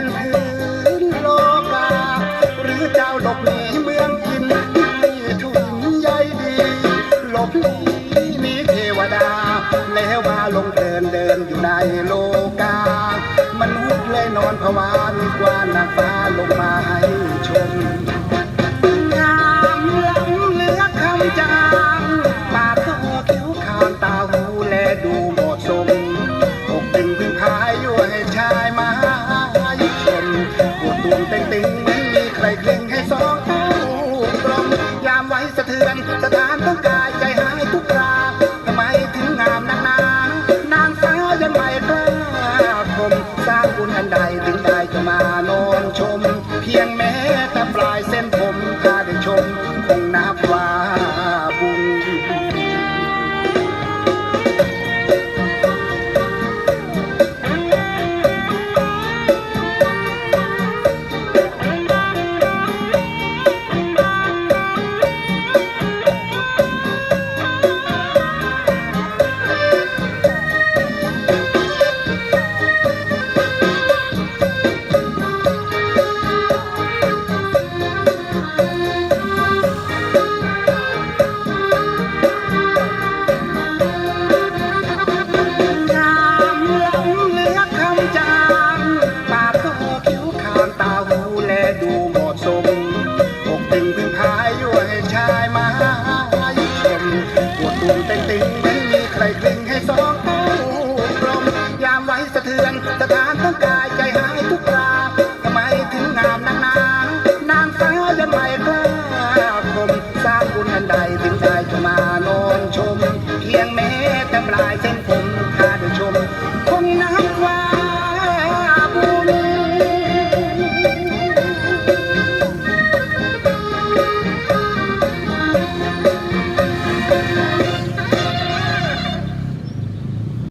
นพื้นโลกา หรือเจ้าหลบหนีเมืองอินนี่ถุนใยดี หลบหนีหนีเทวดา แล้วว่าลงเดินเดินอยู่ในโลกามนุษย์เลยนอนผวาดีกว่านางฟ้าลงมาให้ ಶಿವಾ ทือนสถานทั้งกายใจหายทุกคราทำไมถึงงามนางนานางสาวยังไม่กล้าคมสร้างบุญอันใดถึงไใจจะมานอนชม เพียงแม้แต่ปลายเส้นผมข้าได้ชม คงนับว่า